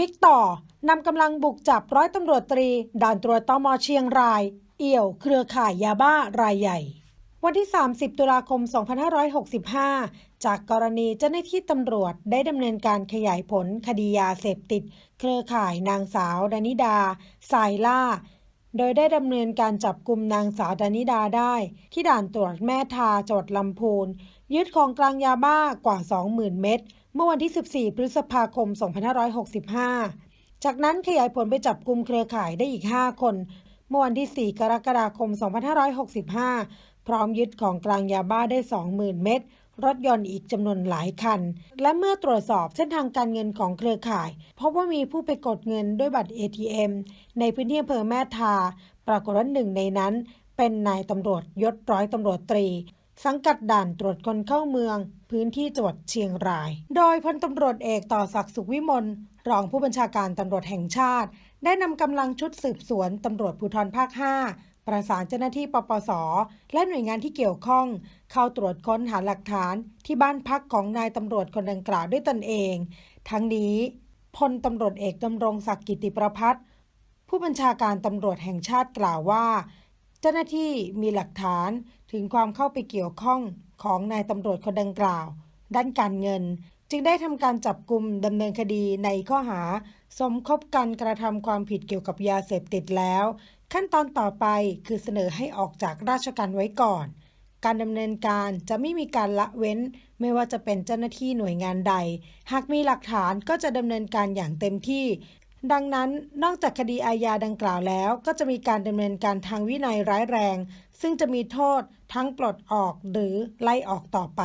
บิ๊กต่อนำกำลังบุกจับร้อยตำรวจตรี ด่านตรวจตมเชียงราย เอี่ยวเครือข่ายยาบ้ารายใหญ่ วันที่ 30 ตุลาคม 2565 จากกรณีเจ้าหน้าที่ตำรวจได้ดำเนินการขยายผลคดียาเสพติด เครือข่ายนางสาวดานิดาสายล่า โดยได้ดำเนินการจับกลุ่มนางสาวดานิดาได้ ที่ด่านตรวจแม่ทาจังหวัดลำพูน ยึดของกลางยาบ้ากว่า 20,000 เม็ดเมื่อวันที่ 14 พฤษภาคม 2565 จากนั้นขยายผลไปจับกลุ่มเครือข่ายได้อีก 5 คน เมื่อวันที่ 4 กรกฎาคม 2565 พร้อมยึดของกลางยาบ้าได้ 20,000 เม็ด รถยนต์อีกจำนวนหลายคัน และเมื่อตรวจสอบเส้นทางการเงินของเครือข่าย พบว่ามีผู้ไปกดเงินด้วยบัตร ATM ในพื้นที่อำเภอแม่ทา ปรากฏว่าหนึ่งในนั้น เป็นนายตำรวจยศร้อยตำรวจตรี สังกัดด่านตรวจคนเข้าเมือง พื้นที่จังหวัดเชียงราย โดยพลตำรวจเอกต่อศักดิ์สุขวิมลรองผู้บัญชาการตำรวจแห่งชาติ ได้นำกำลังชุดสืบสวนตำรวจภูธรภาค 5 ประสานเจ้าหน้าที่ปปส และหน่วยงานที่เกี่ยวข้อง เข้าตรวจค้นหาหลักฐานที่บ้านพักของนายตำรวจคนดังกล่าวด้วยตนเอง ทั้งนี้พลตำรวจเอกดำรงศักดิ์กิติประพัฒน์ผู้บัญชาการตำรวจแห่งชาติกล่าวว่า เจ้าหน้าที่มีหลักฐานถึงความเข้าไปเกี่ยวข้องของนายตำรวจคนดังกล่าว ด้านการเงิน จึงได้ทำการจับกลุ่มดำเนินคดีในข้อหา สมคบกันกระทำความผิดเกี่ยวกับยาเสพติดแล้ว ขั้นตอนต่อไปคือเสนอให้ออกจากราชการไว้ก่อน การดำเนินการจะไม่มีการละเว้น ไม่ว่าจะเป็นเจ้าหน้าที่หน่วยงานใด หากมีหลักฐานก็จะดำเนินการอย่างเต็มที่ ดังนั้นนอกจากคดีอาญาดังกล่าวแล้ว ก็จะมีการดำเนินการทางวินัยร้ายแรง ซึ่งจะมีโทษทั้งปลดออกหรือไล่ออกต่อไป